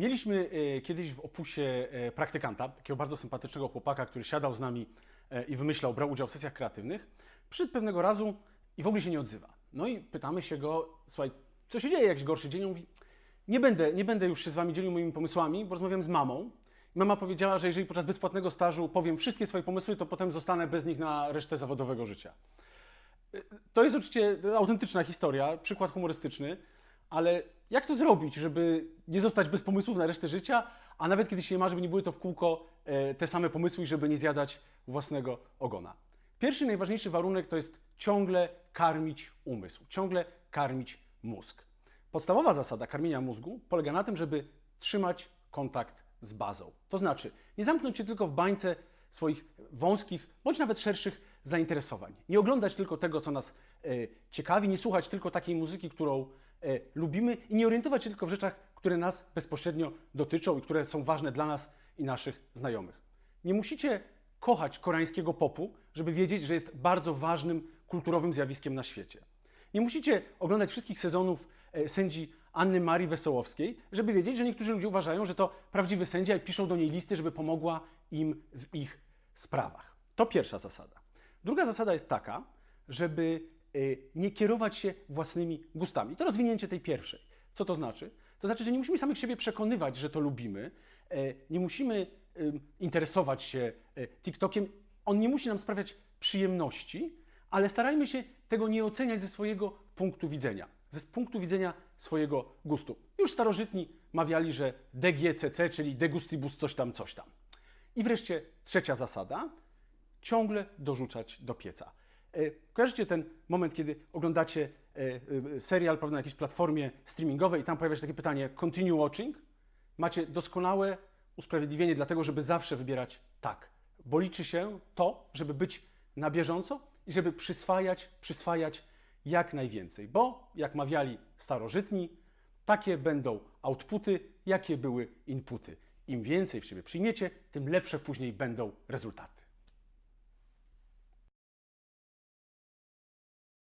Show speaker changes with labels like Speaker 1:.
Speaker 1: Mieliśmy e, kiedyś w opusie e, praktykanta, takiego bardzo sympatycznego chłopaka, który siadał z nami e, i wymyślał, brał udział w sesjach kreatywnych. Przyszedł pewnego razu i w ogóle się nie odzywa. No i pytamy się go, słuchaj, co się dzieje, jakiś gorszy dzień? On mówi, nie będę, nie będę już się z wami dzielił moimi pomysłami, bo rozmawiałem z mamą. Mama powiedziała, że jeżeli podczas bezpłatnego stażu powiem wszystkie swoje pomysły, to potem zostanę bez nich na resztę zawodowego życia. To jest oczywiście autentyczna historia, przykład humorystyczny, ale jak to zrobić, żeby nie zostać bez pomysłów na resztę życia, a nawet kiedy się nie ma, żeby nie były to w kółko e, te same pomysły i żeby nie zjadać własnego ogona? Pierwszy, najważniejszy warunek to jest ciągle karmić umysł, ciągle karmić mózg. Podstawowa zasada karmienia mózgu polega na tym, żeby trzymać kontakt z bazą. To znaczy, nie zamknąć się tylko w bańce swoich wąskich, bądź nawet szerszych zainteresowań. Nie oglądać tylko tego, co nas e, ciekawi, nie słuchać tylko takiej muzyki, którą e, lubimy i nie orientować się tylko w rzeczach, które nas bezpośrednio dotyczą i które są ważne dla nas i naszych znajomych. Nie musicie kochać koreańskiego popu, żeby wiedzieć, że jest bardzo ważnym kulturowym zjawiskiem na świecie. Nie musicie oglądać wszystkich sezonów e, sędzi Anny Marii Wesołowskiej, żeby wiedzieć, że niektórzy ludzie uważają, że to prawdziwy sędzia i piszą do niej listy, żeby pomogła im w ich sprawach. To pierwsza zasada. Druga zasada jest taka, żeby e, nie kierować się własnymi gustami. To rozwinięcie tej pierwszej. Co to znaczy? To znaczy, że nie musimy samych siebie przekonywać, że to lubimy, e, nie musimy interesować się e, TikTokiem. On nie musi nam sprawiać przyjemności, ale starajmy się tego nie oceniać ze swojego punktu widzenia, ze punktu widzenia swojego gustu. Już starożytni mawiali, że DGCC, czyli degustibus coś tam, coś tam. I wreszcie trzecia zasada, ciągle dorzucać do pieca. E, Kojarzycie ten moment, kiedy oglądacie e, e, serial prawda, na jakiejś platformie streamingowej i tam pojawia się takie pytanie continue watching? Macie doskonałe usprawiedliwienie dlatego, żeby zawsze wybierać tak, bo liczy się to, żeby być na bieżąco i żeby przyswajać, przyswajać jak najwięcej, bo jak mawiali starożytni, takie będą outputy, jakie były inputy. Im więcej w siebie przyjmiecie, tym lepsze później będą rezultaty.